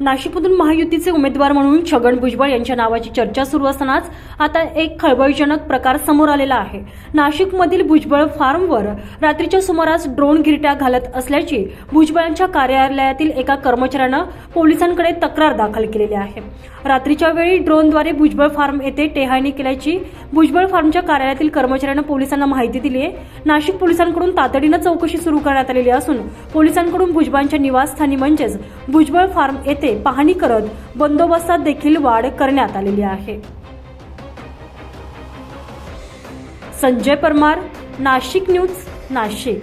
नाशिकमधून महायुतीचे उमेदवार म्हणून छगन भुजबळ यांच्या नावाची चर्चा सुरू असतानाच आता एक खळबळजनक प्रकार समोर आलेला आहे. नाशिकमधील भुजबळ फार्मवर रात्रीच्या सुमारास ड्रोन गिरट्या घालत असल्याची भुजबळांच्या कार्यालयातील एका कर्मचाऱ्यानं पोलिसांकडे तक्रार दाखल केलेली आहे. रात्रीच्या वेळी ड्रोनद्वारे भुजबळ फार्म येथे टेहाळणी केल्याची भुजबळ फार्मच्या कार्यालयातील कर्मचाऱ्यानं पोलिसांना माहिती दिली आहे नाशिक पोलिसांकडून तातडीनं चौकशी सुरू करण्यात आलेली असून पोलिसांकडून भुजबळांच्या निवासस्थानी म्हणजेच भुजबळ फार्म येथे येथे पाहणी करत बंदोबस्तात देखील वाढ करण्यात आलेली आहे. संजय परमार नाशिक न्यूज नाशिक.